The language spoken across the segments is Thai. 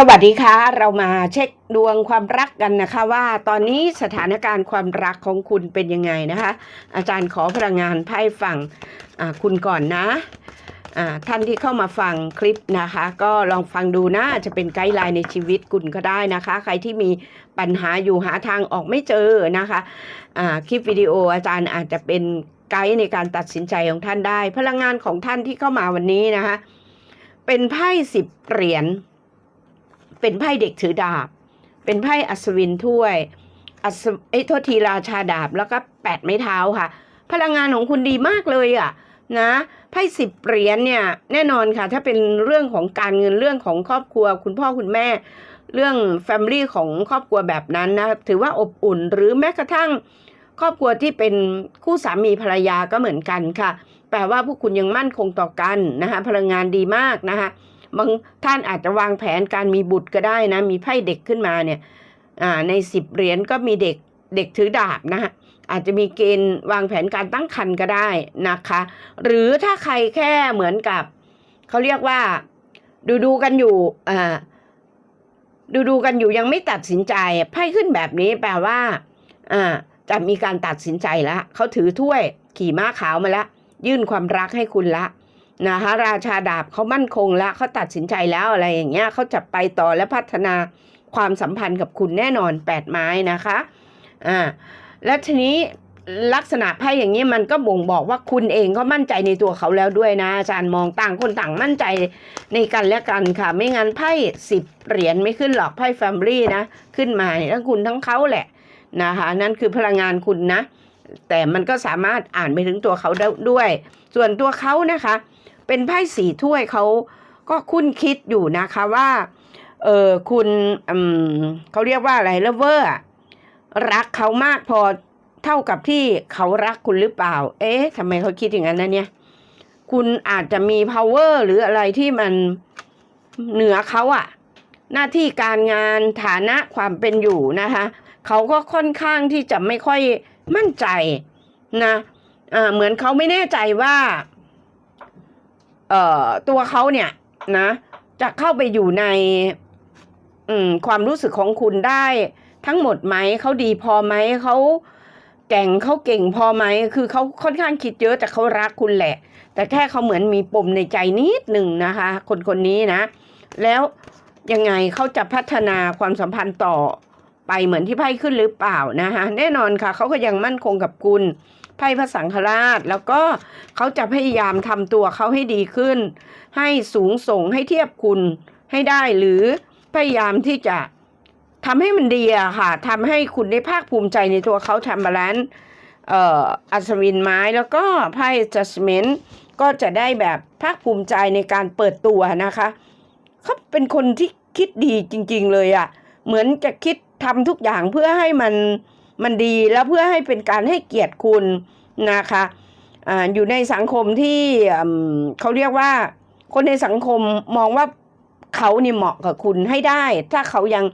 สวัสดีค่ะ เรามาเช็คดวงความรักกันนะคะ ว่าตอนนี้สถานการณ์ความรักของคุณเป็นยังไงนะคะ อาจารย์ขอพลังงานไพ่ฝั่งคุณก่อนนะท่านที่เข้ามาฟังคลิปนะคะ ก็ลองฟังดูนะจะเป็นไกด์ไลน์ในชีวิตคุณก็ได้นะคะ ใครที่มีปัญหาอยู่หาทางออกไม่เจอนะคะอ่าคลิปวิดีโออาจารย์อาจจะเป็นไกด์ในการตัดสินใจของท่านได้ พลังงานของท่านที่เข้ามาวันนี้นะคะ เป็นไพ่สิบเหรียญ เป็นไพ่เด็กถือดาบ เป็นไพ่อัศวินถ้วยอัศไอ้โทษทีราชาดาบแล้วก็แปดไม้เท้าค่ะ พลังงานของคุณดีมากเลยอะนะไพ่สิบเหรียญเนี่ยแน่นอนค่ะ ถ้าเป็นเรื่องของการเงินเรื่องของครอบครัว คุณพ่อคุณแม่ เรื่องแฟมิลี่ของครอบครัวแบบนั้นนะถือว่าอบอุ่น หรือแม้กระทั่ง ครอบครัวที่เป็นคู่สามีภรรยาก็เหมือนกันค่ะ แปลว่าพวกคุณยังมั่นคงต่อกันนะคะพลังงานดีมากนะคะ บางท่านอาจจะวางแผนการมีบุตรก็ได้นะ มีไพ่เด็กขึ้นมาเนี่ยในสิบเหรียญก็มีเด็กเด็กถือดาบนะคะอาจจะมีเกณฑ์วางแผนการตั้งครรภ์ก็ได้นะคะ หรือถ้าใครแค่เหมือนกับเขาเรียกว่าดูดูกันอยู่อ่าดูดูกันอยู่ยังไม่ตัดสินใจไพ่ขึ้นแบบนี้แปลว่าอ่าจะมีการตัดสินใจแล้วเขาถือถ้วยขี่ม้าขาวมาแล้วยื่นความรักให้คุณละ นะคะราชาดาบเขามั่นคงแล้วเขาตัดสินใจแล้วอะไรอย่างเงี้ยเขาจะไปต่อและพัฒนาความสัมพันธ์กับคุณแน่นอนแปดไม้นะคะอ่าและทีนี้ลักษณะไพ่อย่างนี้มันก็บ่งบอกว่าคุณเองก็มั่นใจในตัวเขาแล้วด้วยนะอาจารย์มองต่างคนต่างมั่นใจในกันและกันค่ะ ไม่งั้นไพ่สิบเหรียญไม่ขึ้นหรอกไพ่แฟมิลี่นะ ขึ้นมาทั้งคุณทั้งเขาแหละนะคะนั่นคือพลังงานคุณนะ แต่มันก็สามารถอ่านไปถึงตัวเขาได้ด้วย ส่วนตัวเขานะคะ เป็นไพ่สีถ้วยเขาก็คุ้นคิดอยู่นะคะว่าเออคุณเขาเรียกว่าอะไรเลเวอร์รักเขามากพอเท่ากับที่เขารักคุณหรือเปล่า เอ๊ะทำไมเขาคิดอย่างนั้นนะเนี่ย คุณอาจจะมี power หรืออะไรที่มันเหนือเขาอะหน้าที่การงานฐานะความเป็นอยู่นะคะเขาก็ค่อนข้างที่จะไม่ค่อยมั่นใจนะอ่าเหมือนเขาไม่แน่ใจว่า เอ่อตัวเขาเนี่ยนะ จะเข้าไปอยู่ในอืมความรู้สึกของคุณได้ ทั้งหมดไหมเขาดีพอไหมเขาแก่งเขาเก่งพอไหมคือเขาค่อนข้างคิดเยอะแต่เขารักคุณแหละ แต่แค่เขาเหมือนมีปมในใจนิดหนึ่งนะคะ คนคนนี้นะ แล้วยังไงเขาจะพัฒนาความสัมพันธ์ต่อไปเหมือนที่ไพ่ขึ้นหรือเปล่านะคะแน่นอนค่ะเขาก็ยังมั่นคงกับคุณ ไพ่พระสังฆราช แล้วก็เขาจะพยายามทำตัวเขาให้ดีขึ้น ให้สูงส่งให้เทียบคุณให้ได้หรือพยายามที่จะทำให้มันดีอะค่ะทำให้คุณได้ภาคภูมิใจในตัวเขาทำบาลานซ์อัศวินไม้แล้วก็ไพ่ judgment ก็จะได้แบบภาคภูมิใจในการเปิดตัวนะคะเขาเป็นคนที่คิดดีจริง ๆ เลยอะเหมือนจะคิดทำทุกอย่างเพื่อให้มัน มันดีแล้วเพื่อให้เป็นการให้เกียรติคุณนะคะออยู่ในสังคมที่เขาเรียกว่า คนในสังคมมองว่าเขานี่เหมาะกับคุณให้ได้ ถ้าเขายัง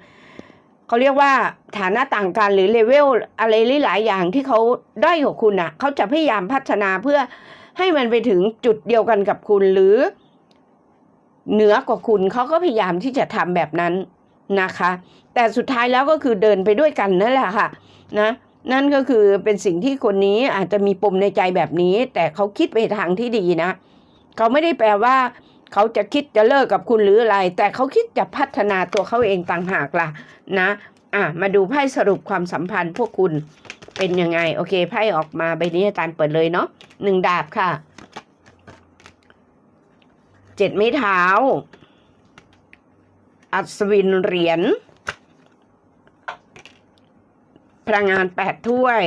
เขาเรียกว่าฐานะต่างกันหรือเลเวลอะไรหลายอย่างที่เขาด้อยกว่าคุณอะเขาจะพยายามพัฒนาเพื่อให้มันไปถึงจุดเดียวกันกับคุณหรือ เหนือกว่าคุณเขาก็พยายามที่จะทำแบบนั้นนะคะ แต่สุดท้ายแล้วก็คือเดินไปด้วยกันนั่นแหละค่ะ นะนั่นก็คือเป็นสิ่งที่คนนี้อาจจะมีปมในใจแบบนี้ แต่เขาคิดไปทางที่ดีนะ เขาไม่ได้แปลว่าเขาจะคิดจะเลิกกับคุณหรืออะไร แต่เขาคิดจะพัฒนาตัวเขาเองต่างหากล่ะนะอะมาดูไพ่สรุปความสัมพันธ์พวกคุณเป็นยังไง โอเคไพ่ออกมาใบนี้อาจารย์เปิดเลยเนาะหนึ่งดาบค่ะเจ็ดไม้เท้า อัศวินเหรียญ พลังงานแปดถ้วย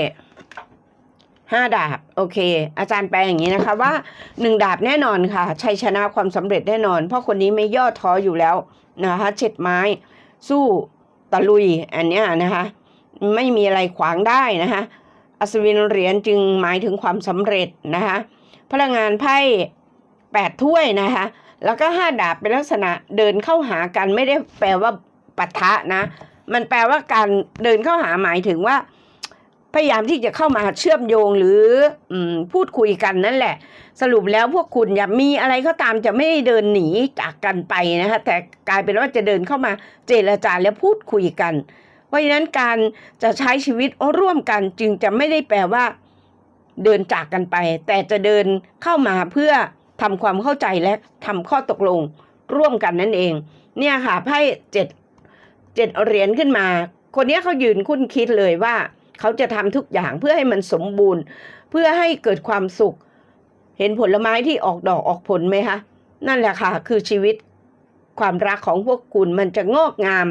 ห้าดาบ โอเค อาจารย์แปลอย่างนี้นะคะว่าหนึ่งดาบแน่นอนค่ะ ชัยชนะความสำเร็จแน่นอน เพราะคนนี้ไม่ย่อท้ออยู่แล้วนะคะเจ็ดไม้ สู้ตะลุยอันเนี้ยนะคะไม่มีอะไรขวางได้นะคะอัศวินเหรียญจึงหมายถึงความสำเร็จนะคะพลังงานไพ่แปดถ้วยนะคะแล้วก็ห้าดาบเป็นลักษณะเดินเข้าหากันไม่ได้แปลว่าปะทะนะ มันแปลว่าการเดินเข้าหาหมายถึงว่า พยายามที่จะเข้ามาเชื่อมโยงหรืออพูดคุยกันนั่นแหละ สรุปแล้วพวกคุณอย่ามีอะไรก็ตามจะไม่เดินหนีจากกันไปนะคะแต่กลายเป็นว่าจะเดินเข้ามาเจรจาและพูดคุยกัน เพราะฉะนั้นการจะใช้ชีวิตร่วมกันจึงจะไม่ได้แปลว่า เดินจากกันไป แต่จะเดินเข้ามาเพื่อทำความเข้าใจและทำข้อตกลงร่วมกันนั่นเอง เนี่ยค่ะไพ่เจ็ด เจ็ดเหรียญขึ้นมา คนนี้เขายืนคุ้นคิดเลยว่า เขาจะทำทุกอย่างเพื่อให้มันสมบูรณ์ เพื่อให้เกิดความสุข เห็นผลไม้ที่ออกดอกออกผลไหมคะ นั่นแหละค่ะ คือชีวิตความรักของพวกคุณมันจะงอกงาม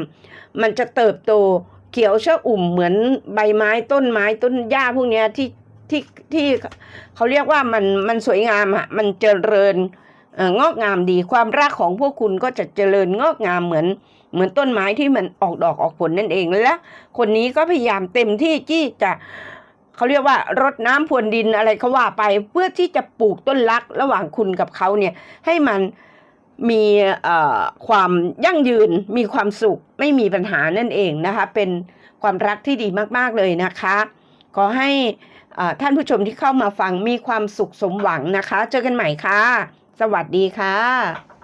มันจะเติบโตเขียวชอุ่มเหมือนใบไม้ต้นไม้ต้นหญ้าพวกนี้ที่ที่ที่เขาเรียกว่ามันมันสวยงามอะมันเจริญงอกงามดีความรักของพวกคุณก็จะเจริญงอกงามเหมือน เหมือนต้นไม้ที่มันออกดอกออกผลนั่นเองและคนนี้ก็พยายามเต็มที่ที่จะเขาเรียกว่ารดน้ำพรวนดินอะไรเขาว่าไปเพื่อที่จะปลูกต้นรักระหว่างคุณกับเขาเนี่ยให้มันมีเอ่อความยั่งยืนมีความสุขไม่มีปัญหานั่นเองนะคะ เป็นความรักที่ดีมากๆเลยนะคะ ขอให้อ่อท่านผู้ชมที่เข้ามาฟังมีความสุขสมหวังนะคะ เจอกันใหม่ค่ะ สวัสดีค่ะ